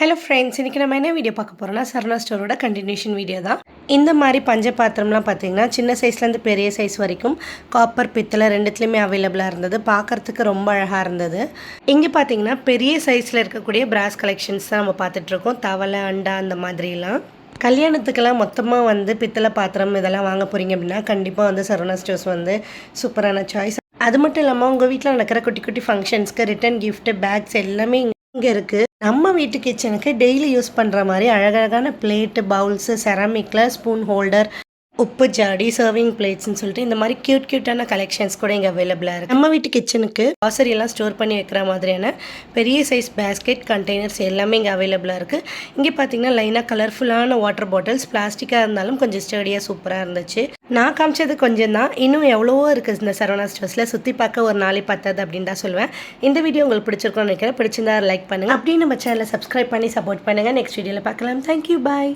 Hello friends இன்றைக்கி நம்ம என்ன வீடியோ பார்க்க போகிறோம்னா சரணா ஸ்டோரோட கண்டினியூஷன் வீடியோ தான். இந்த மாதிரி பஞ்ச பாத்திரம்லாம் பார்த்தீங்கன்னா சின்ன சைஸ்லேருந்து பெரிய சைஸ் வரைக்கும் காப்பர் பித்தளை ரெண்டுத்துலேயுமே அவைலபிளாக இருந்தது. பார்க்குறதுக்கு ரொம்ப அழகாக இருந்தது. இங்கே பார்த்தீங்கன்னா பெரிய சைஸில் இருக்கக்கூடிய பிராஸ் கலெக்ஷன்ஸ் தான் நம்ம பார்த்துட்ருக்கோம் தவளை அண்டா அந்த மாதிரிலாம். கல்யாணத்துக்கெல்லாம் மொத்தமாக வந்து பித்தளை பாத்திரம் இதெல்லாம் வாங்க போகிறீங்க அப்படின்னா கண்டிப்பாக வந்து சரவணா ஸ்டோர்ஸ் வந்து சூப்பரான சாய்ஸ் அது மட்டும் இல்லாமல் உங்கள் வீட்டில் நடக்கிற குட்டி குட்டி ஃபங்க்ஷன்ஸ்க்கு ரிட்டன் கிஃப்ட்டு பேக்ஸ் எல்லாமே இங்கே இருக்குது நம்ம வீட்டு கிச்சனுக்கு டெய்லி யூஸ் பண்ணுற மாதிரி அழகழகான பிளேட்டு பவுல்ஸு செராமிக்கில் ஸ்பூன் ஹோல்டர் உப்பு ஜாடி சர்விங் பிளேட்ஸ்னு சொல்லிட்டு இந்த மாதிரி க்யூட் க்யூட்டான கலெக்ஷன்ஸ் கூட இங்கே அவைலபிளாக இருக்குது நம்ம வீட்டு கிச்சனுக்கு grocery எல்லாம் ஸ்டோர் பண்ணி வைக்கிற மாதிரியான பெரிய சைஸ் பேஸ்கெட் கண்டெய்னர்ஸ் எல்லாமே இங்கே அவைலபிளாக இருக்குது இங்கே பார்த்தீங்கன்னா லைனாக கலர்ஃபுல்லான வாட்டர் பாட்டில்ஸ் பிளாஸ்டிக்காக இருந்தாலும் கொஞ்சம் ஸ்டடியாக சூப்பராக இருந்துச்சு. நான் காமிச்சது கொஞ்சம் தான். இன்னும் எவ்வளவோ இருக்குது இந்த சரவணா ஸ்டோர்ஸில் சுற்றி பார்க்க ஒரு நாளை பத்தாது அப்படின்னு தான் சொல்லுவேன். இந்த வீடியோ உங்களுக்கு பிடிச்சிருக்கும்னு நினைக்கிறேன். பிடிச்சிருந்தா லைக் பண்ணுங்கள் அப்படியே நம்ம சேனலை சப்ஸ்கிரைப் பண்ணி சப்போர்ட் பண்ணுங்கள் நெக்ஸ்ட் வீடியோவில் பார்க்கலாம். Thank you bye